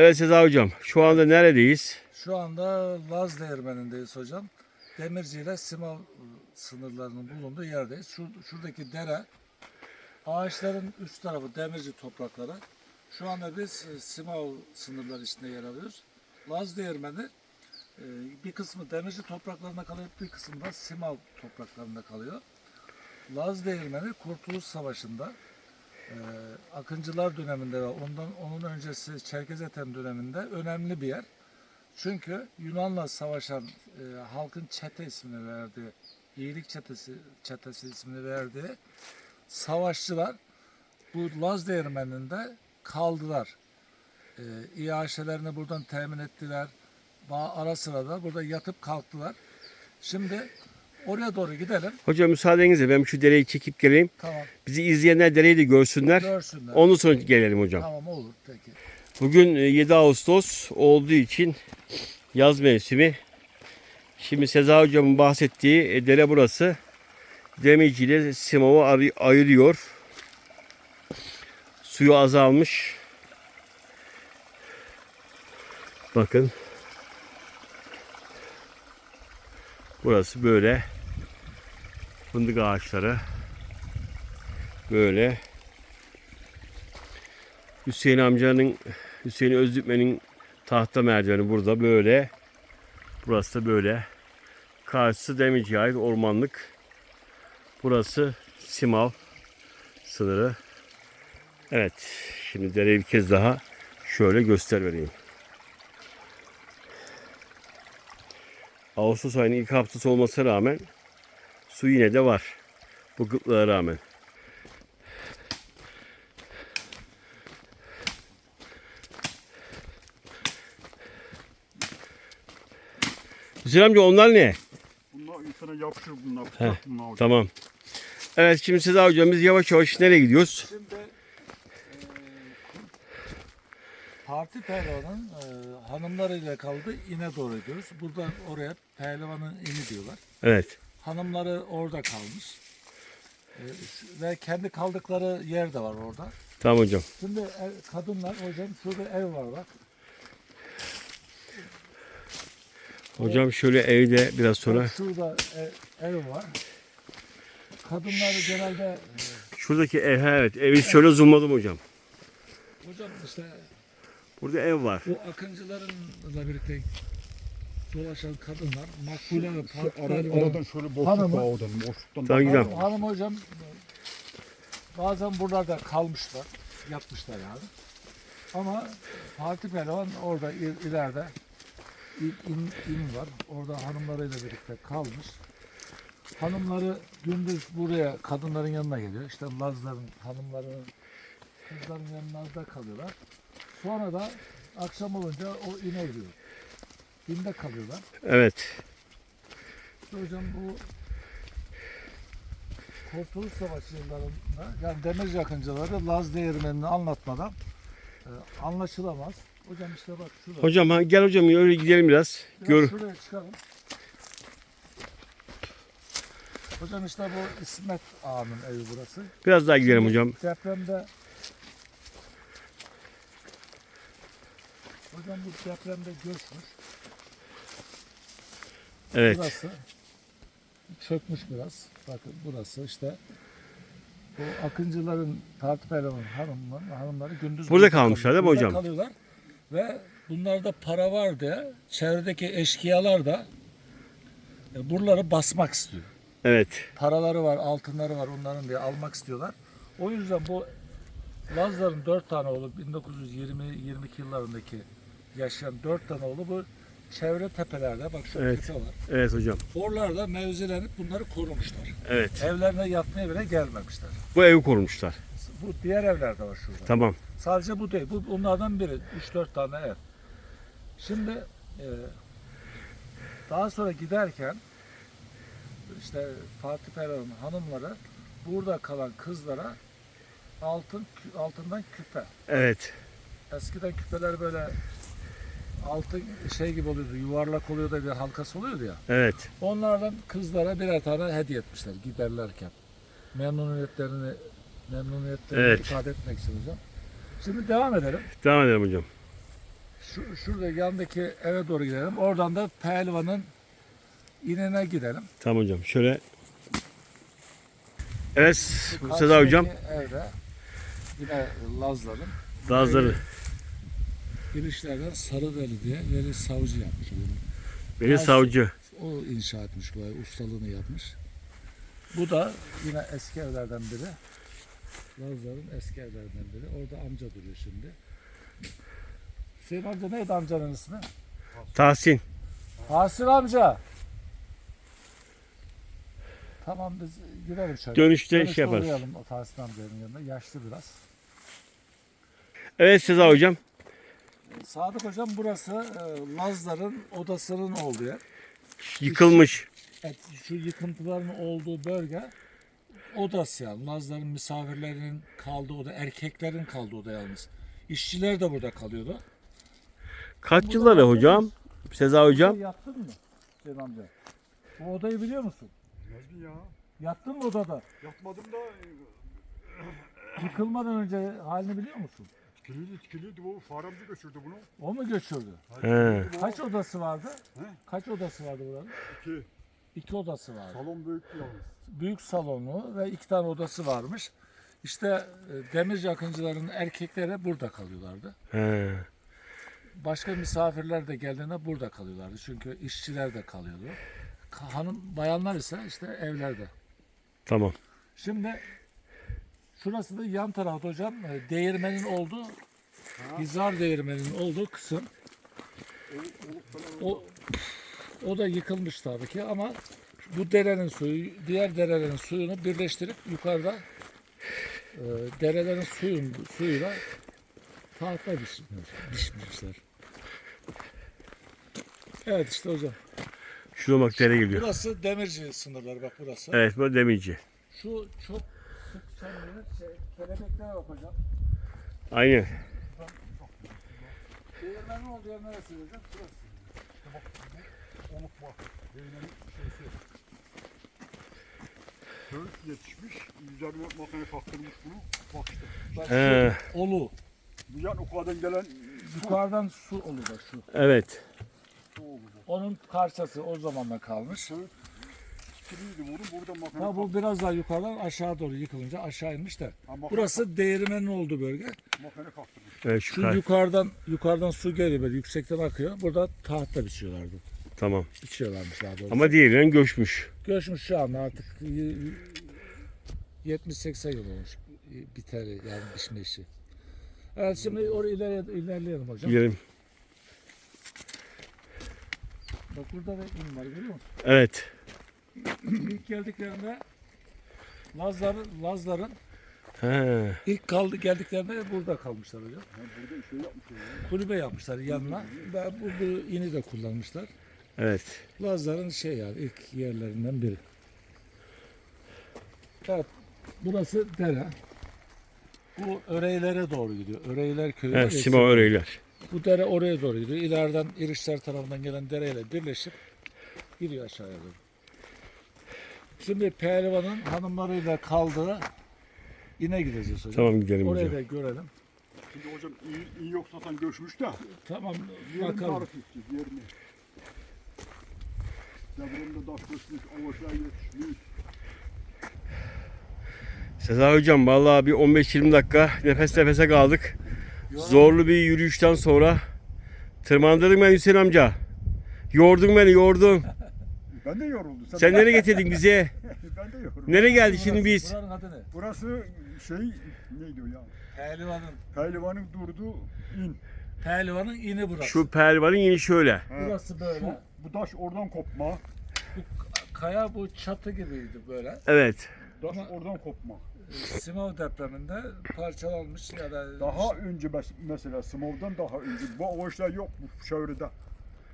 Evet Sezai Hocam şu anda neredeyiz? Şu anda Laz Değirmeni'ndeyiz hocam. Demirci ile Simav sınırlarının bulunduğu yerdeyiz. Şu, şuradaki dere, ağaçların üst tarafı demirci toprakları. Şu anda biz e, Simav sınırları içinde yer alıyoruz. Laz Değirmeni e, bir kısmı demirci topraklarında kalıyor, bir kısmı da Simav topraklarında kalıyor. Laz Değirmeni Kurtuluş Savaşı'nda e, Akıncılar döneminde ve ondan onun öncesi Çerkezeten döneminde önemli bir yer. Çünkü Yunan'la savaşan e, halkın çete ismini verdiği, iyilik çetesi, çetesi ismini verdiği savaşçılar bu Laz Değirmeni'nde kaldılar. E, İAŞ'lerini buradan temin ettiler. Ba- Ara sıra da burada yatıp kalktılar. Şimdi oraya doğru gidelim. Hocam müsaadenizle ben şu dereyi çekip geleyim. Tamam. Bizi izleyenler dereyi de görsünler. Görsünler. Ondan sonra gelelim hocam. Tamam olur peki. Bugün e, 7 Ağustos olduğu için yaz mevsimi. Şimdi Sezai Hocam'ın bahsettiği e, dere burası. Demirci ile Simov'u ayırıyor. Suyu azalmış. Bakın. Burası böyle. Fındık ağaçları. Böyle. Hüseyin amcanın Hüseyin Özlükmen'in tahta merdiveni burada böyle. Burası da böyle. Karşısı Demirci'ye ait ormanlık. Burası Simav sınırı. Evet. Şimdi dereyi bir kez daha şöyle göster vereyim. Ağustos ayının ilk haftası olmasına rağmen su yine de var. Bu gıtlığa rağmen. Hüseyin amca onlar ne? Bunlar insana yapışır bunlar. Heh, bunlar hocam. Tamam. Evet şimdi Sezai hocam biz yavaş yavaş nereye gidiyoruz? Şimdi e, parti pehlivanın e, hanımlarıyla kaldı ine doğru gidiyoruz. Buradan oraya pehlivanın ini diyorlar. Evet. Hanımları orada kalmış. E, ve kendi kaldıkları yer de var orada. Tamam hocam. Şimdi ev- kadınlar hocam şurada ev var bak. Hocam şöyle evde biraz sonra. Bak Şurada ev, ev var. Kadınlar genelde e, Şuradaki ev evet. Evi şöyle zoomladım hocam. hocam işte Burada ev var. bu akıncılarınla birlikte dolaşan kadınlar makbule ve parti Ara, aradan şöyle boşluk Hanımı- var oradan. Boşluktan Tamam, gidelim. Hanım, hanım hocam bazen buralarda kalmışlar, yatmışlar yani. Ama Fatih Pehlivan orada il- ileride in, in, in var. Orada hanımlarıyla birlikte kalmış. Hanımları gündüz buraya kadınların yanına geliyor. İşte Lazların, hanımların, kızların yanlarında kalıyorlar. Sonra da akşam olunca o ine gidiyor. İnde kalıyorlar. Evet. Hocam bu Kurtuluş Savaşı yıllarında yani demir yakıncıları Laz değirmenini anlatmadan e, anlaşılamaz. Hocam işte bak şurada. Hocam ha, gel hocam öyle gidelim biraz. Biraz Gör. Şuraya çıkalım. Hocam işte bu İsmet Ağa'nın evi burası. Biraz daha gidelim hocam. Depremde Hocam bu depremde göçmüş. Evet. Burası çökmüş biraz. Bakın burası işte bu akıncıların tartı pehlivan hanımlar, hanımları gündüz Burada kalmışlar değil mi hocam? kalıyorlar ve bunlarda para var diye çevredeki eşkıyalar da e, buraları basmak istiyor. Evet. Paraları var, altınları var onların diye almak istiyorlar. O yüzden bu Lazların dört tane oğlu 1920-22 yıllarındaki yaşayan dört tane oğlu bu çevre tepelerde bak şu Evet. tepe var. Evet hocam. Oralarda mevzilenip bunları korumuşlar. Evet. Evlerine yatmaya bile gelmemişler. Bu evi korumuşlar. Bu diğer evler de var şurada. Tamam. Sadece bu değil. Bu onlardan biri. 3-4 tane ev. Şimdi e, daha sonra giderken işte Fatih Pehlivan'ın hanımları burada kalan kızlara altın altından küpe. Evet. Eskiden küpeler böyle altın şey gibi oluyordu. Yuvarlak oluyordu bir halkası oluyordu ya. Evet. Onlardan kızlara birer tane hediye etmişler giderlerken. Memnuniyetlerini memnuniyetlerini Evet. ifade etmek için hocam. Şimdi devam edelim. Devam edelim hocam. şu, şurada yandaki eve doğru gidelim. Oradan da Pehlivan'ın inine gidelim. Tamam hocam. Şöyle Evet Seda Karşıdaki hocam. Evde yine Lazların Lazları. Girişlerden Sarıveli diye Veli Savcı yapmış. bunu. Beni savcı. O inşa etmiş burayı, ustalığını yapmış. Bu da yine eski evlerden biri. Lazların eski evlerden biri. Orada amca duruyor şimdi. Hüseyin amca neydi amcanın ismi? Tahsin. Hasir amca. Tamam biz gidelim şöyle. Dönüşte Dönüşte şey yaparız. Tahsin amcanın yanına. Yaşlı biraz. Evet Seda hocam. Sadık hocam burası e, Lazların odasının olduğu yer. Yıkılmış. Evet, şu yıkıntıların olduğu bölge odası yani. Lazların misafirlerinin kaldığı oda, erkeklerin kaldığı oda yalnız. İşçiler de burada kalıyordu. Kaç yılları hocam? Seza hocam. Yattın mı Hüseyin amca? Bu odayı biliyor musun? Nasıl ya? Yattın mı odada? Yatmadım da Yıkılmadan önce halini biliyor musun? Etkiliydi etkiliydi. O faramcı göçürdü bunu. O mu göçürdü? He. Kaç odası vardı? He? Kaç odası vardı buranın? İki. İki odası vardı. Salon büyüktü yalnız. Büyük salonu ve iki tane odası varmış. İşte e, demirci akıncıların erkekleri burada kalıyorlardı. He. Başka misafirler de geldiğinde burada kalıyorlardı. Çünkü işçiler de kalıyordu. Ka- Hanım bayanlar ise işte evlerde. Tamam. Şimdi şurası da yan tarafta hocam e, değirmenin olduğu Hizar değirmenin olduğu kısım. O o da yıkılmış tabii ki ama bu derenin suyu diğer derelerin suyunu birleştirip yukarıda e, derelerin suyun suyuyla tahta biçmiş, biçmişler. Evet işte hocam. Şuraya bak dere geliyor. Burası demirci sınırları bak burası. Evet bu demirci. Şu çok çalınır şey, kelebekler. Aynen. Değirmenin olduğu yer neresi hocam? Şurası. Oluk bak. Beynenin şeysi. Söğüt yetişmiş. Üzerine makine taktırmış bunu. Bak işte. Bak He. olu. Bu yan ukadan gelen Yukarıdan su olu bak şu. Evet. su. Onun parçası o zamanla kalmış. Söğüt etkiliydi bunu. Burada makine Ha, bu biraz daha yukarıdan aşağı doğru yıkılınca aşağı inmiş de. Ha, makine Burası değirmenin olduğu bölge. Makine taktırmış. Evet şu Şu kar- yukarıdan yukarıdan su geliyor böyle yüksekten akıyor. Burada tahta biçiyorlardı. Tamam. Biçiyorlarmış daha doğrusu. Ama diğerinden göçmüş. Göçmüş şu anda artık y- y- 70-80 yıl olmuş biter yani biçme işi. Evet şimdi oraya ileri, ilerleyelim hocam. Gidelim. Bak burada da in var görüyor musun? Evet. İlk geldiklerinde Lazların, Lazların He. ilk kaldı geldiklerinde burada kalmışlar hocam. Ha, burada şey yapmışlar. ya. Kulübe yapmışlar yanına. Ve bu, bu ini de kullanmışlar. Evet. Lazların şey yani ilk yerlerinden biri. Evet. Burası dere. Bu Öreylere doğru gidiyor. Öreyler köyü. Evet. var ya, Sima Öreyler. Bu dere oraya doğru gidiyor. İleriden İrişler tarafından gelen dereyle birleşip gidiyor aşağıya doğru. Şimdi Pehlivan'ın hanımlarıyla kaldığı ine gideceğiz hocam. Tamam gidelim Orayı hocam. da görelim. Şimdi hocam iyi, iyi yok zaten göçmüş de. Tamam Yerini bakalım. tarif yerini. Devremde taş göçmüş, avaçlar yetişmiş. Seza hocam vallahi bir 15-20 dakika nefes nefese kaldık. Zorlu bir yürüyüşten sonra tırmandırdın beni Hüseyin amca. Yordun beni yordun. Ben de yoruldum. Sen nereye getirdin bizi? ben de yoruldum. Nereye geldik şimdi biz? Buranın adı ne? Burası şey neydi o ya? Pehlivan'ın. Pehlivanın durduğu in. Pehlivan'ın ini burası. Şu pervanın yeni şöyle. Ha, Burası böyle. Şu, bu taş oradan kopma. Bu kaya bu çatı gibiydi böyle. Evet. Taş Ama- oradan kopma. Simov depreminde parçalanmış ya da Daha önce mes- mesela Smov'dan daha önce. Bu avaçlar yok bu çevrede.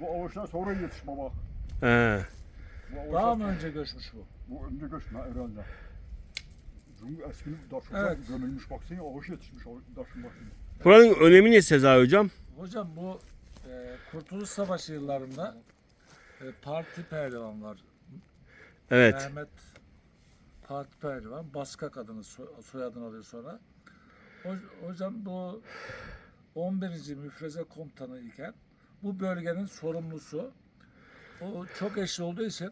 Bu avaçlar sonra yetişme bak. He. Bu daha mı önce göçmüş bu? Bu önce göçme herhalde. Çünkü eski taş Evet. gömülmüş baksana avaç yetişmiş o taşın başında. Buranın önemi ne Seza hocam? Hocam bu e, Kurtuluş Savaşı yıllarında e, parti pehlivan var. Evet. Mehmet Parti Pehlivan, Baskak adını soy- soyadını alıyor sonra. Ho- Hocam bu 11. Müfreze Komutanı iken bu bölgenin sorumlusu. O çok eşli olduğu için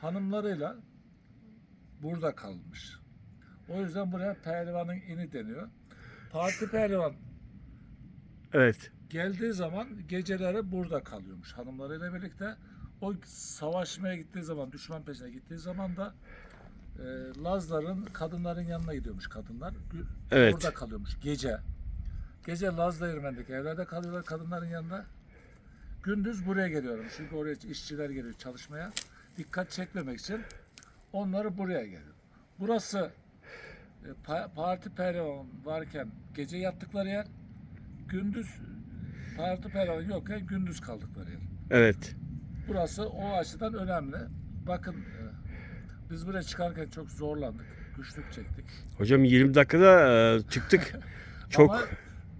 hanımlarıyla burada kalmış. O yüzden buraya pehlivanın ini deniyor. Parti pehlivan Evet. geldiği zaman geceleri burada kalıyormuş hanımlarıyla birlikte. O savaşmaya gittiği zaman, düşman peşine gittiği zaman da e, Lazların kadınların yanına gidiyormuş kadınlar. Evet. Burada kalıyormuş gece. Gece Laz Değirmen'deki evlerde kalıyorlar kadınların yanında. Gündüz buraya geliyormuş. Çünkü oraya işçiler geliyor çalışmaya. Dikkat çekmemek için onları buraya geliyor. Burası e, pa- parti pehlivan varken gece yattıkları yer. Gündüz parti pehlivan yokken gündüz kaldıkları yer. Evet. Burası o açıdan önemli. Bakın e, biz buraya çıkarken çok zorlandık. Güçlük çektik. Hocam 20 dakikada e, çıktık. Çok Ama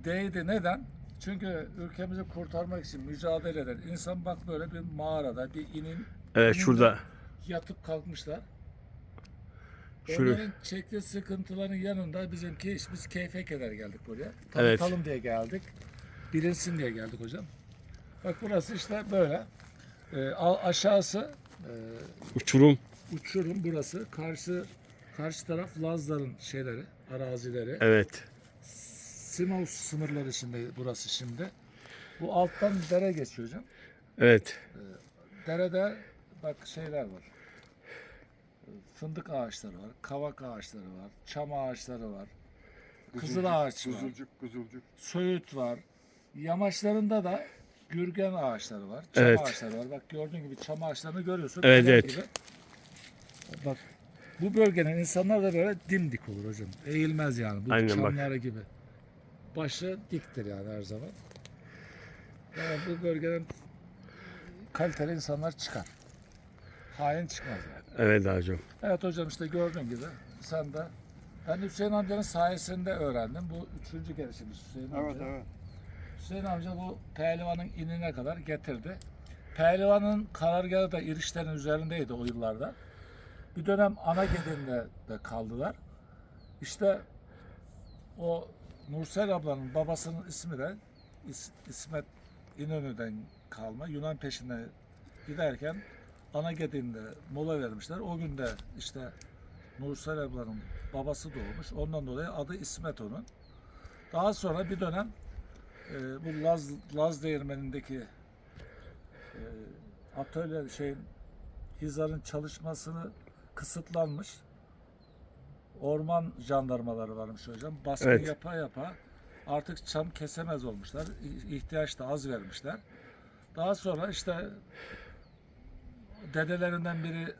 değdi. Neden? Çünkü ülkemizi kurtarmak için mücadele eden insan bak böyle bir mağarada bir inin evet şurada yatıp kalkmışlar. Şöyle- Onların çektiği sıkıntıların yanında bizimki iş, biz keyfe keder geldik buraya. Evet. Tanıtalım diye geldik. Bilinsin diye geldik hocam. Bak burası işte böyle. Ee, a- aşağısı e, uçurum. uçurum burası. Karşı karşı taraf Lazların şeyleri, arazileri. Evet. Simaus sınırları şimdi burası şimdi. Bu alttan dere geçiyor hocam. Evet. Derede bak şeyler var. Fındık ağaçları var, kavak ağaçları var, çam ağaçları var, kızıl ağaç var, Kızılcık, kızılcık. söğüt var. Yamaçlarında da gürgen ağaçları var, çam Evet. ağaçları var. Bak gördüğün gibi çam ağaçlarını görüyorsun. Evet, evet. gibi. Bak bu bölgenin insanlar da böyle dimdik olur hocam. Eğilmez yani bu Aynen bak. çamları gibi. Başı diktir yani her zaman. Yani bu bölgeden kaliteli insanlar çıkar. Hain çıkmaz yani. Evet hocam. Evet hocam işte gördüğün gibi sen de ben Hüseyin amcanın sayesinde öğrendim. Bu üçüncü gelişimiz Hüseyin Evet, amca. evet. Hüseyin amca bu pehlivanın inine kadar getirdi. Pehlivanın karargahı da İrişlerin üzerindeydi o yıllarda. Bir dönem Anagedin'de de kaldılar. İşte o Nursel ablanın babasının ismi de İs- İsmet İnönü'den kalma. Yunan peşine giderken Anagedin'de mola vermişler. O gün de işte Nursel ablanın babası doğmuş. Ondan dolayı adı İsmet onun. Daha sonra bir dönem e, bu Laz, Laz Değirmeni'ndeki e, atölye şeyin Hizar'ın çalışmasını kısıtlanmış. Orman jandarmaları varmış hocam. Baskın Evet. yapa yapa artık çam kesemez olmuşlar. İhtiyaç da az vermişler. Daha sonra işte dedelerinden biri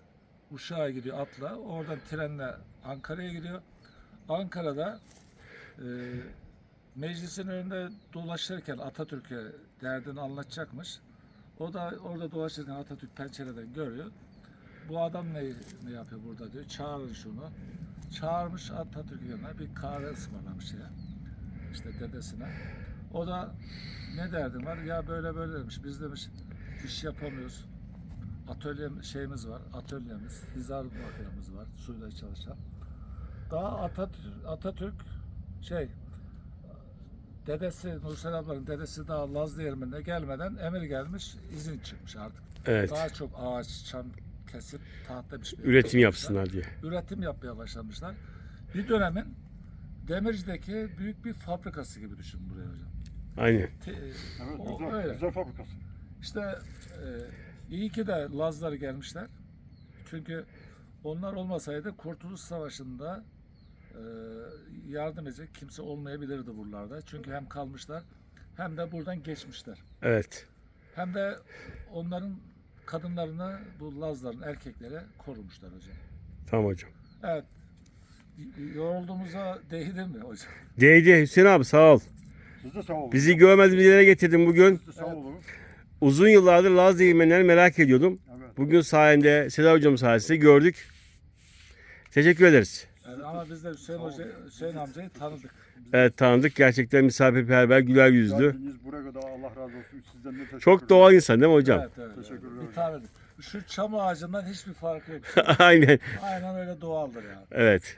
Uşak'a gidiyor atla. Oradan trenle Ankara'ya gidiyor. Ankara'da e, meclisin önünde dolaşırken Atatürk'e derdini anlatacakmış. O da orada dolaşırken Atatürk pencereden görüyor. Bu adam ne, ne yapıyor burada diyor. Çağırın şunu. Çağırmış Atatürk'ün yanına bir kahve ısmarlamış ya. İşte dedesine. O da ne derdin var? Ya böyle böyle demiş. Biz demiş iş yapamıyoruz. Atölye şeyimiz var. Atölyemiz. Hizar makinemiz var. Suyla çalışan. Daha Atatürk, Atatürk şey dedesi Nursel ablanın dedesi daha Laz Değirmeni'ne gelmeden emir gelmiş izin çıkmış artık. Evet. Daha çok ağaç, çam kesip tahta biçmeye Üretim yapsınlar diye. Üretim yapmaya başlamışlar. Bir dönemin Demirci'deki büyük bir fabrikası gibi düşün buraya hocam. Aynen. Te- Evet, o- güzel, öyle. güzel fabrikası. İşte e, iyi ki de Lazlar gelmişler. Çünkü onlar olmasaydı Kurtuluş Savaşı'nda e, yardım edecek kimse olmayabilirdi buralarda. Çünkü hem kalmışlar hem de buradan geçmişler. Evet. Hem de onların kadınlarını bu Lazların erkekleri korumuşlar hocam. Tamam hocam. Evet. Yorulduğumuza değdi mi hocam? Değdi Hüseyin abi sağ ol. Siz de sağ olun. Bizi görmediğimiz yere getirdin bugün. Siz de sağ olun. Uzun yıllardır Laz değirmenlerini merak ediyordum. Evet. Bugün sayende Sedat hocam sayesinde gördük. Teşekkür ederiz. Yani ama biz de Hüseyin, Hoca, Hüseyin amcayı tanıdık. Biz- Evet tanıdık. Gerçekten misafirperver, güler yüzlü. Geldiniz buraya kadar Allah razı olsun. Sizden de teşekkür Çok doğal insan değil mi hocam? Evet, evet, Teşekkür evet. ederim. Bir tane de. Şu çam ağacından hiçbir farkı yok. Aynen. Aynen öyle doğaldır yani. Evet.